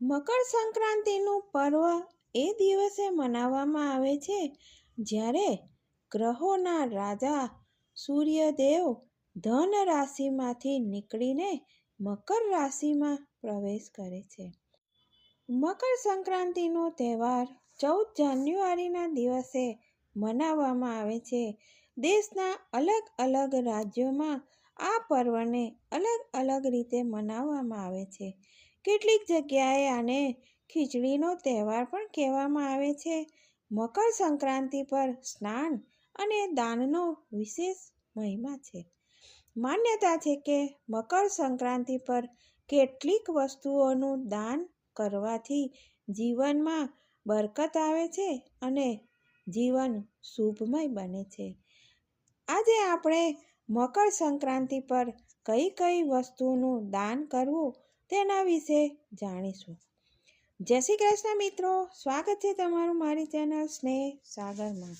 મકર સંક્રાંતિનું પર્વ એ દિવસે મનાવવામાં આવે છે. જ્યારે ગ્રહોના રાજા સૂર્યદેવ ધન રાશિમાંથી નીકળીને મકર રાશિમાં પ્રવેશ કરે છે. મકર સંક્રાંતિનો તહેવાર ચૌદ જાન્યુઆરીના દિવસે મનાવવામાં આવે છે. દેશના અલગ અલગ રાજ્યોમાં આ પર્વને અલગ અલગ રીતે મનાવવામાં આવે છે. કેટલીક જગ્યાએ આને ખીચડીનો તહેવાર પણ કહેવામાં આવે છે. મકર સંક્રાંતિ પર સ્નાન અને દાનનો વિશેષ મહિમા છે. માન્યતા છે કે મકર સંક્રાંતિ પર કેટલીક વસ્તુઓનું દાન કરવાથી જીવનમાં બરકત આવે છે અને જીવન શુભમય બને છે. આજે આપણે મકર સંક્રાંતિ પર કઈ કઈ વસ્તુનું દાન કરવું તેના વિશે જાણીશું. જય શ્રી કૃષ્ણ મિત્રો, સ્વાગત છે તમારું મારી ચેનલ સ્નેહ સાગરમાં.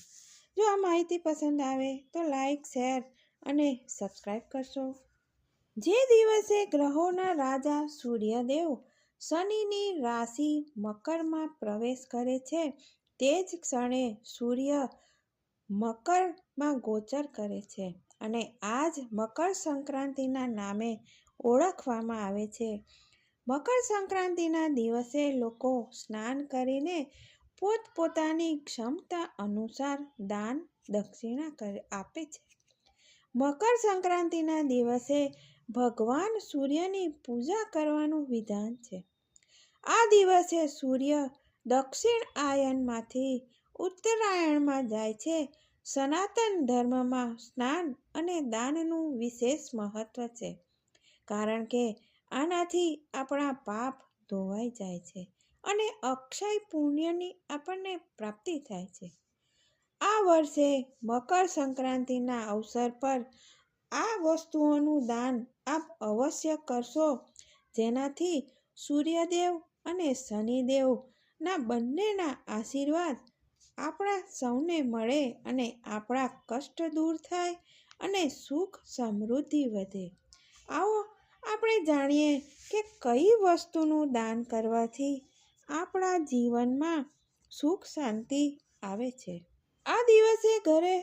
જો આ માહિતી પસંદ આવે તો લાઈક, શેર અને સબસ્ક્રાઈબ કરશો. જે દિવસે ગ્રહોના રાજા સૂર્યદેવ શનિની રાશિ મકરમાં પ્રવેશ કરે છે, તે જ ક્ષણે સૂર્ય મકરમાં ગોચર કરે છે. અને આજ મકર સંક્રાંતિના નામે ઓળખવામાં આવે છે. મકર સંક્રાંતિના દિવસે લોકો સ્નાન કરીને પોતપોતાની ક્ષમતા અનુસાર દાન દક્ષિણા કરે, આપે છે. મકર સંક્રાંતિના દિવસે ભગવાન સૂર્યની પૂજા કરવાનું વિધાન છે. આ દિવસે સૂર્ય દક્ષિણ આયનમાંથી ઉત્તરાયણમાં જાય છે. સનાતન ધર્મમાં સ્નાન અને દાનનું વિશેષ મહત્વ છે. કારણ કે આનાથી આપણા પાપ ધોવાઈ જાય છે અને અક્ષય પુણ્યની આપણને પ્રાપ્તિ થાય છે. આ વર્ષે મકર સંક્રાંતિના અવસર પર આ વસ્તુઓનું દાન આપ અવશ્ય કરશો, જેનાથી સૂર્યદેવ અને શનિદેવના બંનેના આશીર્વાદ આપણા સૌને મળે અને આપણા કષ્ટ દૂર થાય અને સુખ સમૃદ્ધિ વધે. આવો આપણે જાણીએ કે કઈ વસ્તુનું દાન કરવાથી આપણા જીવનમાં સુખ શાંતિ આવે છે. આ દિવસે ઘરે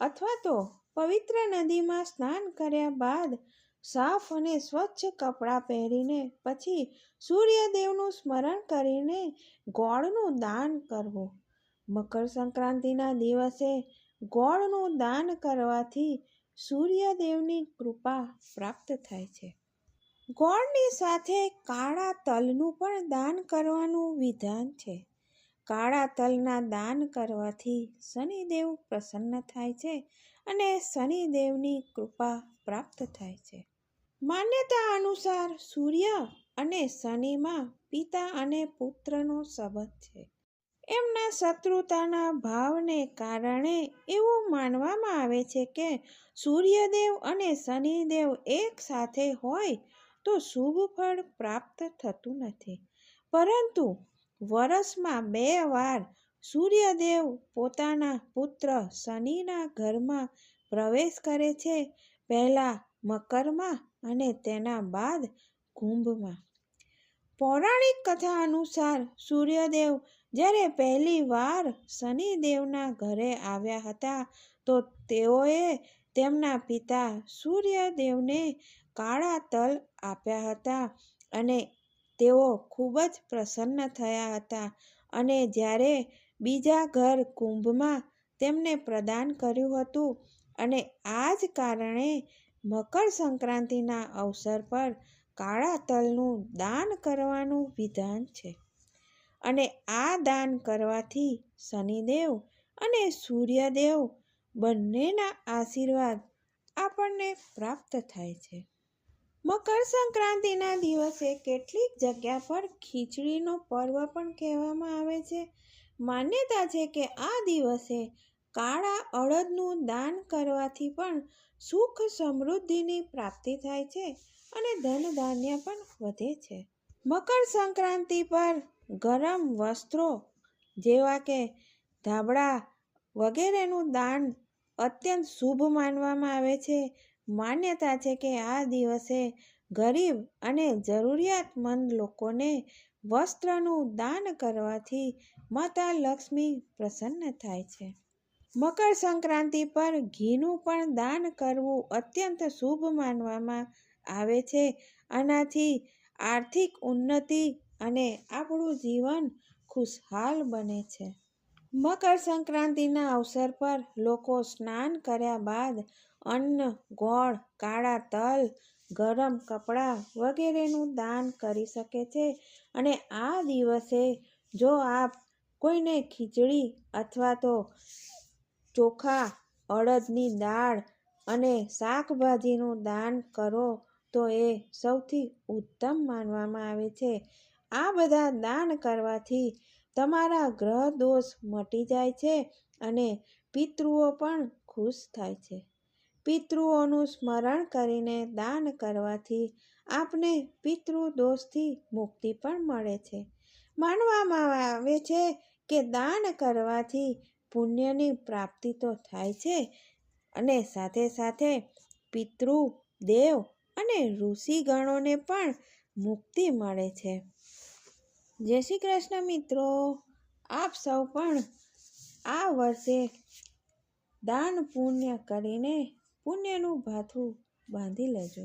અથવા તો પવિત્ર નદીમાં સ્નાન કર્યા બાદ સાફ અને સ્વચ્છ કપડાં પહેરીને પછી સૂર્યદેવનું સ્મરણ કરીને ગોળનું દાન કરવું. મકર સંક્રાંતિના દિવસે ગોળનું દાન કરવાથી સૂર્યદેવની કૃપા પ્રાપ્ત થાય છે. ગોળની સાથે કાળા તલનું પણ દાન કરવાનું વિધાન છે. કાળા તલના દાન કરવાથી શનિદેવ પ્રસન્ન થાય છે અને શનિદેવની કૃપા પ્રાપ્ત થાય છે. માન્યતા અનુસાર સૂર્ય અને શનિમાં પિતા અને પુત્રનો સંબંધ છે. એમના શત્રુતાના ભાવને કારણે એવું માનવામાં આવે છે કે સૂર્યદેવ અને શનિદેવ એક સાથે હોય તો શુભ ફળ પ્રાપ્ત થતું નથી. પરંતુ વર્ષમાં બે વાર સૂર્યદેવ પોતાના પુત્ર શનિના ઘરમાં પ્રવેશ કરે છે. પહેલાં મકરમાં અને તેના બાદ કુંભમાં. પૌરાણિક કથા અનુસાર સૂર્યદેવ જ્યારે પહેલી વાર શનિદેવના ઘરે આવ્યા હતા, તો તેઓએ તેમના પિતા સૂર્યદેવને કાળા તલ આપ્યા હતા અને તેઓ ખૂબ જ પ્રસન્ન થયા હતા અને જ્યારે બીજા ઘર કુંભમાં તેમને પ્રદાન કર્યું હતું અને આ જ કારણે મકર સંક્રાંતિના અવસર પર કાળા તલનું દાન કરવાનું વિધાન છે. અને આ દાન કરવાથી શનિદેવ અને સૂર્યદેવ બંનેના આશીર્વાદ આપણને પ્રાપ્ત થાય છે. મકર સંક્રાંતિના દિવસે કેટલીક જગ્યા પર ખીચડીનો પર્વ પણ કહેવામાં આવે છે. માન્યતા છે કે આ દિવસે કાળા અડદનું દાન કરવાથી પણ સુખ સમૃદ્ધિની પ્રાપ્તિ થાય છે અને ધન ધાન્ય પણ વધે છે. મકર સંક્રાંતિ પર ગરમ વસ્ત્રો જેવા કે ધાબળા વગેરેનું દાન અત્યંત શુભ માનવામાં આવે છે. માન્યતા છે કે આ દિવસે ગરીબ અને જરૂરિયાતમંદ લોકોને વસ્ત્રનું દાન કરવાથી માતા લક્ષ્મી પ્રસન્ન થાય છે. મકર સંક્રાંતિ પર ઘીનું પણ દાન કરવું અત્યંત શુભ માનવામાં આવે છે. આનાથી આર્થિક ઉન્નતિ અને આપણું જીવન ખુશહાલ બને છે. મકર સંક્રાંતિના અવસર પર લોકો સ્નાન કર્યા બાદ અન્ન, ગોળ, કાળા તલ, ગરમ કપડાં વગેરેનું દાન કરી શકે છે. અને આ દિવસે જો આપ કોઈને ખીચડી અથવા તો ચોખા, અડદની દાળ અને શાકભાજીનું દાન કરો, તો એ સૌથી ઉત્તમ માનવામાં આવે છે. આ બધા દાન કરવાથી તમારા ગ્રહ દોષ મટી જાય છે અને પિતૃઓ પણ ખુશ થાય છે. પિતૃઓનું સ્મરણ કરીને દાન કરવાથી આપને પિતૃ દોષથી મુક્તિ પણ મળે છે. માનવામાં આવે છે કે દાન કરવાથી પુણ્યની પ્રાપ્તિ તો થાય છે અને સાથે સાથે પિતૃ, દેવ અને ઋષિગણોને પણ મુક્તિ મળે છે. જય શ્રી કૃષ્ણ મિત્રો! આપ સૌ પણ આ વર્ષે દાન પુણ્ય કરીને પુણ્યનું ભાથું બાંધી લેજો.